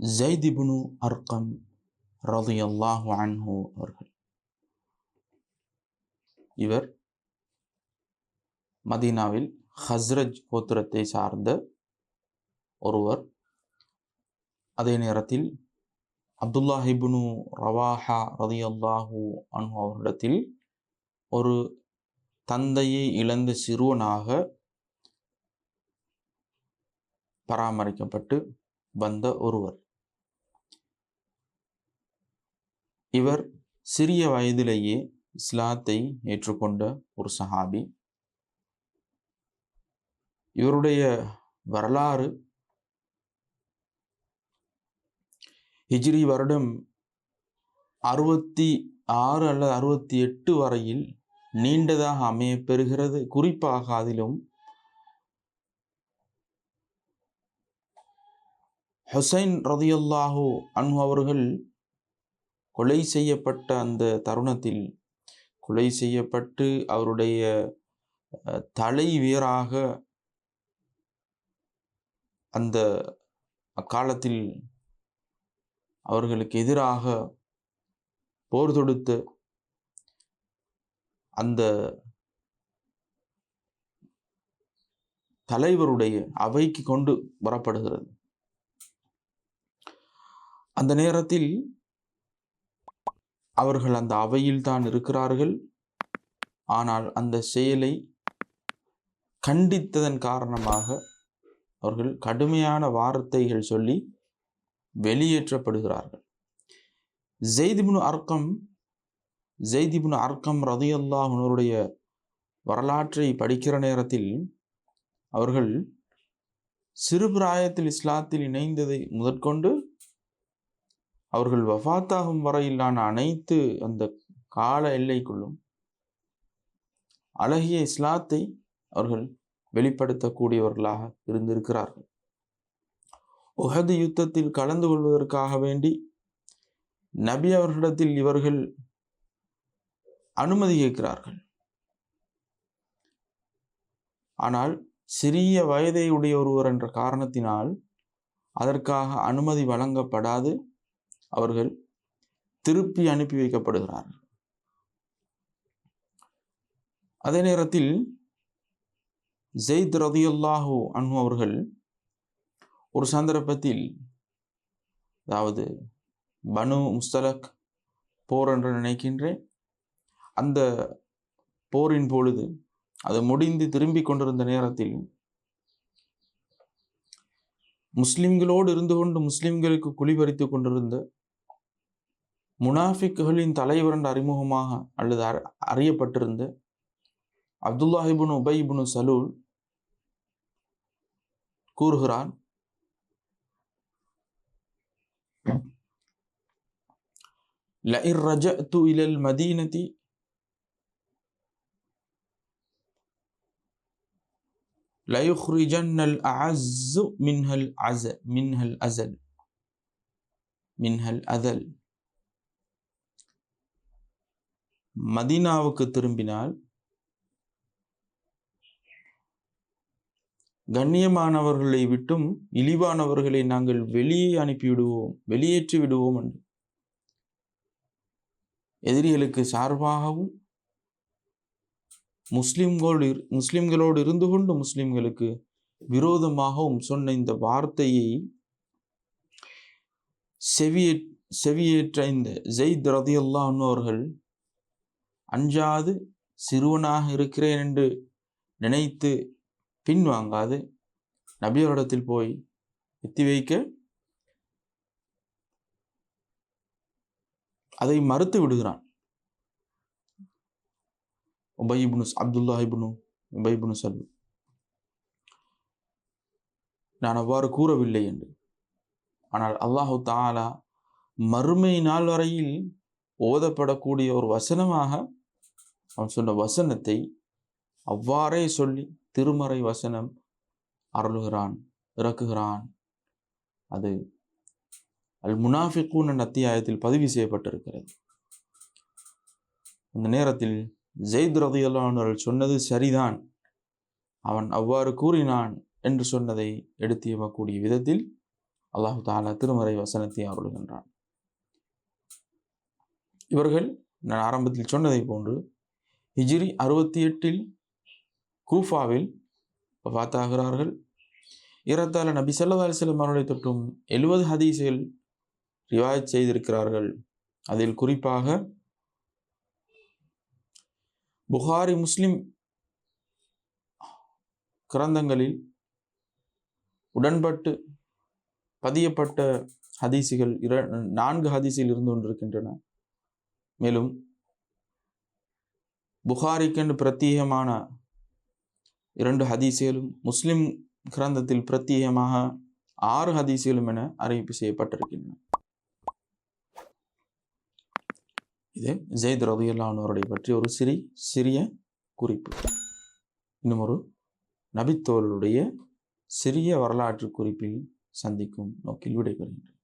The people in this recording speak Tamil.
ஜெய்திபுனு அர்க்கம் ரதியல்லாஹு அன்ஹு அவர்கள். இவர் மதீனாவில் ஹஸ்ரஜ் கோத்திரத்தை சார்ந்த ஒருவர். அதே நேரத்தில் அப்துல்லாஹிபுனு ரவாஹா ரதியல்லாஹு அன்ஹு அவரிடத்தில் ஒரு தந்தையை இழந்த சிறுவனாக பராமரிக்கப்பட்டு வந்த ஒருவர். இவர் சிறிய வயதிலேயே இஸ்லாத்தை ஏற்றுக்கொண்ட ஒரு சஹாபி. இவருடைய வரலாறு ஹிஜ்ரி வருடம் அறுபத்தி ஆறு அல்லது அறுபத்தி எட்டு வரையில் நீண்டதாக அமைய பெறுகிறது குறிப்பாக அதிலும் ஹுசைன் ரதியுல்லாஹு அன்பு அவர்கள் கொலை செய்யப்பட்ட அந்த தருணத்தில் கொலை செய்யப்பட்டு அவருடைய தலை அந்த அக்காலத்தில் அவர்களுக்கு எதிராக போர் தொடுத்த அந்த தலைவருடைய அவைக்கு கொண்டு வரப்படுகிறது. அந்த நேரத்தில் அவர்கள் அந்த அவையில் தான் இருக்கிறார்கள். ஆனால் அந்த செயலை கண்டித்ததன் காரணமாக அவர்கள் கடுமையான வார்த்தைகள் சொல்லி வெளியேற்றப்படுகிறார்கள். ஜெய்திபுனு அர்க்கம் ஜெய்திபுனு அர்க்கம் ரதியல்லாஹனுடைய வரலாற்றை படிக்கிற நேரத்தில் அவர்கள் சிறு பிராயத்தில் இஸ்லாத்தில் இணைந்ததை முதற்கொண்டு அவர்கள் வஃத்தாகும் வரையிலான அனைத்து அந்த கால எல்லைக்குள்ளும் அழகிய இஸ்லாத்தை அவர்கள் வெளிப்படுத்தக்கூடியவர்களாக இருந்திருக்கிறார்கள். உஹது யுத்தத்தில் கலந்து கொள்வதற்காக வேண்டி நபி அவர்களிடத்தில் இவர்கள் அனுமதி கேட்கிறார்கள். ஆனால் சிறிய வயதை உடைய ஒருவர் என்ற காரணத்தினால் அதற்காக அனுமதி வழங்கப்படாது. அவர்கள் திருப்பி அனுப்பி வைக்கப்படுகிறார்கள் அதே நேரத்தில் ஜெயித் ரதியுல்லாஹு அன்பு அவர்கள் ஒரு சந்தர்ப்பத்தில் அதாவது பனு முஸ்தலக் போர் என்று நினைக்கின்றேன். அந்த போரின் பொழுது அது முடிந்து திரும்பி கொண்டிருந்த நேரத்தில் முஸ்லிம்களோடு இருந்து கொண்டு முஸ்லிம்களுக்கு குளிபறித்து கொண்டிருந்த முனாஃபிக்குகளின் தலைவர் என்ற அறிமுகமாக அல்லது அறியப்பட்டிருந்த அப்துல்லாஹிபுன் உபைபுனு சலூல் கூறுகிறான் لئن رجعت إلى المدينة ليخرجن الأعز منها العزل منها الأزل منها الأذل மதீனாவுக்கு திரும்பினால் கண்ணியமானவர்களை விட்டும் இழிவானவர்களை நாங்கள் வெளியே அனுப்பிவிடுவோம் வெளியேற்றி விடுவோம் என்று. எதிரிகளுக்கு சார்பாகவும் முஸ்லிம்களோடு முஸ்லிம்களோடு இருந்து கொண்டு முஸ்லிம்களுக்கு விரோதமாகவும் சொன்ன இந்த வார்த்தையை செவியே செவியேற்ற இந்த ஜெயித் ரதியுல்லா அவர்கள் அஞ்சாது சிறுவனாக இருக்கிறேன் என்று நினைத்து பின்வாங்காது நபியோரிடத்தில் போய் எத்தி வைக்க. அதை மறுத்து விடுகிறான். உபயிபுனு அப்துல்லாஹிபுனு உபயிபுனு சல்வு நான் அவ்வாறு கூறவில்லை என்று. ஆனால் அல்லாஹு தாலா மறுமை நாள் வரையில் ஓதப்படக்கூடிய ஒரு வசனமாக அவன் சொன்ன வசனத்தை அவ்வாறே சொல்லி திருமறை வசனம் அருளுகிறான் இறக்குகிறான். அது அல் முனாஃபிகூன் என்ற அத்தியாயத்தில் பதிவு செய்யப்பட்டிருக்கிறது. அந்த நேரத்தில் ஜெயித் ரதியல்லானவர்கள் சொன்னது சரிதான். அவன் அவ்வாறு கூறினான் என்று சொன்னதை எடுத்து எவக்கூடிய விதத்தில் அல்லாஹு தாலா திருமறை வசனத்தை அருளுகின்றான். இவர்கள் நான் ஆரம்பத்தில் சொன்னதை போன்று ஹிஜிரி அறுபத்தி எட்டில் கூஃபாவில் பார்த்தாகிறார்கள் ஏறத்தாழ நபி ஸல்லல்லாஹு அலைஹி அவர்களை தொட்டும் எழுபது ஹதீஸில் ரிவாயத் செய்திருக்கிறார்கள். அதில் குறிப்பாக புகாரி முஸ்லிம் கிரந்தங்களில் உடன்பட்டு பதியப்பட்ட ஹதீசுகள் இர நான்கு ஹதீசில் இருந்து கொண்டிருக்கின்றன மேலும் புகாரிக்கென்று பிரத்யேகமான இரண்டு ஹதீஸுகளும் முஸ்லிம் கிரந்தத்தில் பிரத்யேகமாக ஆறு ஹதீஸுகளும் என அறிவிப்பு செய்யப்பட்டிருக்கின்றன. இது ஜெயித் ரதியுல்லானோருடைய பற்றி ஒரு சிறி சிறிய குறிப்பு. இன்னும் ஒரு நபித்தோளுடைய சிறிய வரலாற்று குறிப்பில் சந்திக்கும் நோக்கில் விடைபெறுகின்றன.